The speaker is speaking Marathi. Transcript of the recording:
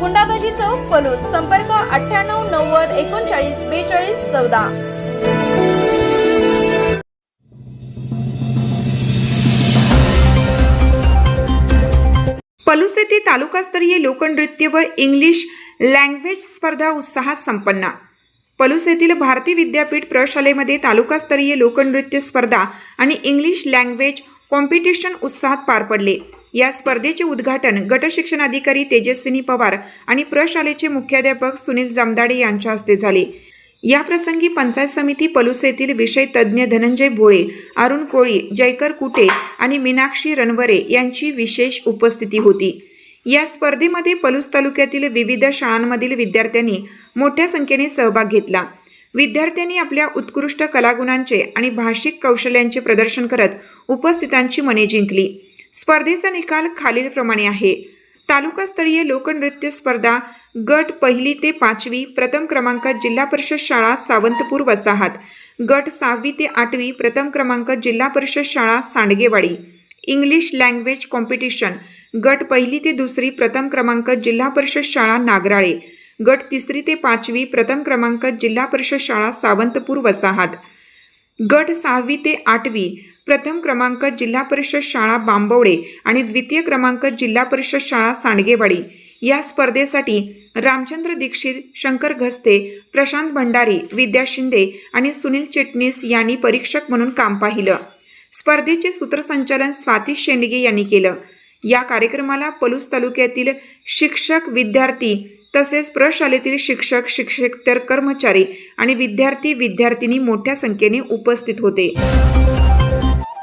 गुंडाबाजी चौक पलूस संपर्क अठ्ठ्याण्णव नव्वद एकोणचाळीस बेचाळीस चौदा. पलूस येथे तालुकास्तरीय लोकनृत्य व इंग्लिश लँग्वेज स्पर्धा उत्साहात संपन्न. पलूस येथील भारती विद्यापीठ प्रशालेमध्ये तालुकास्तरीय लोकनृत्य स्पर्धा आणि इंग्लिश लँग्वेज कॉम्पिटिशन उत्साहात पार पडले. या स्पर्धेचे उद्घाटन गटशिक्षण अधिकारी तेजस्विनी पवार आणि प्रशालेचे मुख्याध्यापक सुनील जमदाडे यांच्या हस्ते झाले. या प्रसंगी पंचायत समिती पलूस येथील विषय तज्ज्ञ धनंजय भोळे अरुण कोळी जयकर कुटे आणि मीनाक्षी रणवरे यांची विशेष उपस्थिती होती. या स्पर्धेमध्ये पलूस तालुक्यातील विविध शाळांमधील विद्यार्थ्यांनी मोठ्या संख्येने सहभाग घेतला. विद्यार्थ्यांनी आपल्या उत्कृष्ट कलागुणांचे आणि भाषिक कौशल्यांचे प्रदर्शन करत उपस्थितांची मने जिंकली. स्पर्धेचा निकाल खालीलप्रमाणे आहे. तालुकास्तरीय लोकनृत्य स्पर्धा गट पहिली ते पाचवी प्रथम क्रमांक जिल्हा परिषद शाळा सावंतपूर वसाहत गट सहावी ते आठवी प्रथम क्रमांक जिल्हा परिषद शाळा सांडगेवाडी इंग्लिश लँग्वेज कॉम्पिटिशन गट पहिली ते दुसरी प्रथम क्रमांक जिल्हा परिषद शाळा नागराळे गट तिसरी ते पाचवी प्रथम क्रमांक जिल्हा परिषद शाळा सावंतपूर वसाहत गट सहावी ते आठवी प्रथम क्रमांक जिल्हा परिषद शाळा बांबवडे आणि द्वितीय क्रमांक जिल्हा परिषद शाळा सांडगेवाडी. या स्पर्धेसाठी रामचंद्र दीक्षित शंकर घस्ते प्रशांत भंडारी विद्या शिंदे आणि सुनील चिटणीस यांनी परीक्षक म्हणून काम पाहिलं. स्पर्धेचे सूत्रसंचालन स्वाती शेंडगे यांनी केलं. या कार्यक्रमाला पलूस तालुक्यातील शिक्षक विद्यार्थी तसेच प्रशालेतील शिक्षक शिक्षकेतर कर्मचारी आणि विद्यार्थी विद्यार्थिनी मोठ्या संख्येने उपस्थित होते.